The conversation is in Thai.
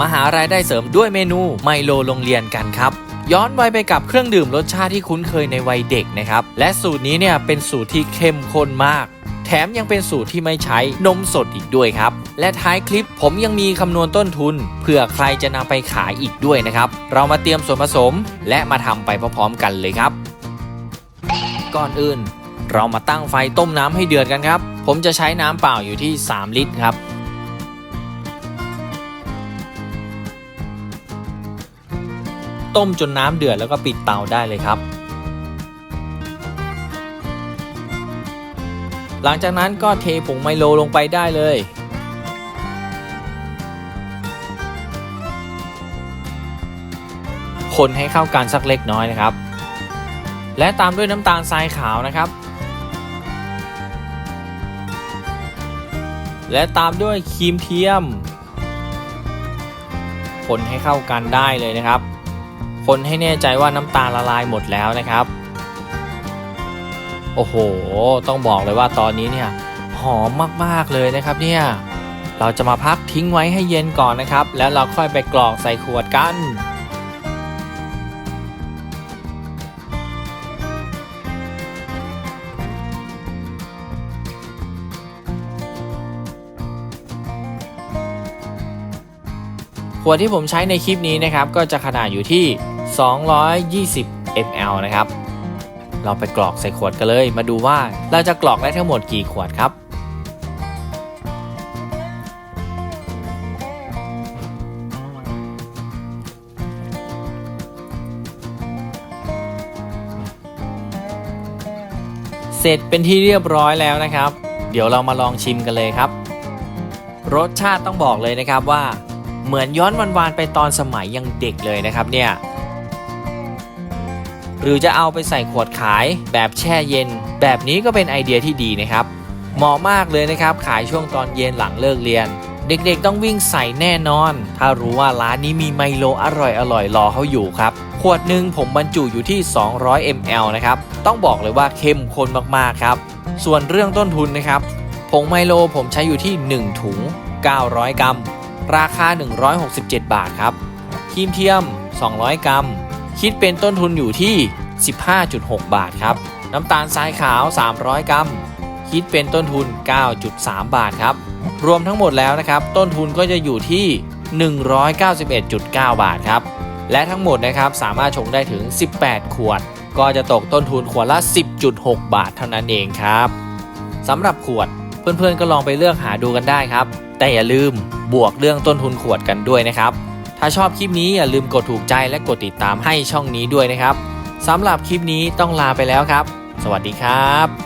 มาหารายได้เสริมด้วยเมนูไมโลโรงเรียนกันครับย้อนวัยไปกับเครื่องดื่มรสชาติที่คุ้นเคยในวัยเด็กนะครับ และสูตรนี้เนี่ยเป็นสูตรที่เข้มข้นมาก แถมยังเป็นสูตรที่ไม่ใช้นมสดอีกด้วยครับ และท้ายคลิปผมยังมีคำนวณต้นทุนเผื่อใครจะนำไปขายอีกด้วยนะครับ เรามาเตรียมส่วนผสม และมาทำไปพร้อมๆกันเลยครับ ก่อนอื่น เรามาตั้งไฟต้มน้ำให้เดือดกันครับ ผมจะใช้น้ำเปล่าอยู่ที่ 3 ลิตรครับ ต้มจนน้ำเดือดแล้วก็ปิดเตาได้เลยครับ หลังจากนั้นก็เทผงไมโลลงไปได้เลย คนให้เข้ากันสักเล็กน้อยนะครับ และตามด้วยน้ำตาลทรายขาวนะครับ และตามด้วยครีมเทียมคนให้เข้ากันได้เลยนะครับ คนให้แน่ใจว่าน้ำตาลละลายหมดแล้วนะครับ โอ้โห ต้องบอกเลยว่าตอนนี้เนี่ยหอมมากๆเลยนะครับเนี่ย เราจะมาพักทิ้งไว้ให้เย็นก่อนนะครับ แล้วเราค่อยไปกรอกใส่ขวดกันขวดที่ผมใช้ในคลิปนี้นะครับก็จะขนาดอยู่ที่ 220 ml นะครับ เราไปกรอกใส่ขวดกันเลย มาดูว่าเราจะกรอกได้ทั้งหมดกี่ขวดครับ เสร็จเป็นที่เรียบร้อยแล้วนะครับ เดี๋ยวเรามาลองชิมกันเลยครับ รสชาติต้องบอกเลยนะครับว่าเหมือนย้อนวันวานไปตอนสมัยยังเด็กเลยนะครับเนี่ย หรือจะเอาไปใส่ขวดขายแบบแช่เย็น แบบนี้ก็เป็นไอเดียที่ดีนะครับ เหมาะมากเลยนะครับ ขายช่วงตอนเย็นหลังเลิกเรียน เด็กๆต้องวิ่งใส่แน่นอน ถ้ารู้ว่าร้านนี้มีไมโลอร่อยอร่อยรอเขาอยู่ครับ ขวดหนึ่งผมบรรจุอยู่ที่ 200 ml นะครับ ต้องบอกเลยว่าเข้มข้นมากๆครับ ส่วนเรื่องต้นทุนนะครับ ผงไมโลผมใช้อยู่ที่ 1 ถุง 900 กรัม ราคา 167 บาทครับครีมเทียม 200 กรัม คิดเป็นต้นทุนอยู่ที่ 15.6 บาทครับ น้ำตาลทรายขาว 300 กรัม คิดเป็นต้นทุน 9.3 บาทครับ รวมทั้งหมดแล้วนะครับ ต้นทุนก็จะอยู่ที่ 191.9 บาทครับ และทั้งหมดนะครับสามารถชงได้ถึง 18 ขวด ก็จะตกต้นทุนขวดละ 10.6 บาทเท่านั้นเองครับสำหรับขวดเพื่อนๆก็ลองไปเลือกหาดูกันได้ครับ แต่อย่าลืมบวกเรื่องต้นทุนขวดกันด้วยนะครับ ถ้าชอบคลิปนี้อย่าลืมกดถูกใจและกดติดตามให้ช่องนี้ด้วยนะครับสำหรับคลิปนี้ต้องลาไปแล้วครับ สวัสดีครับ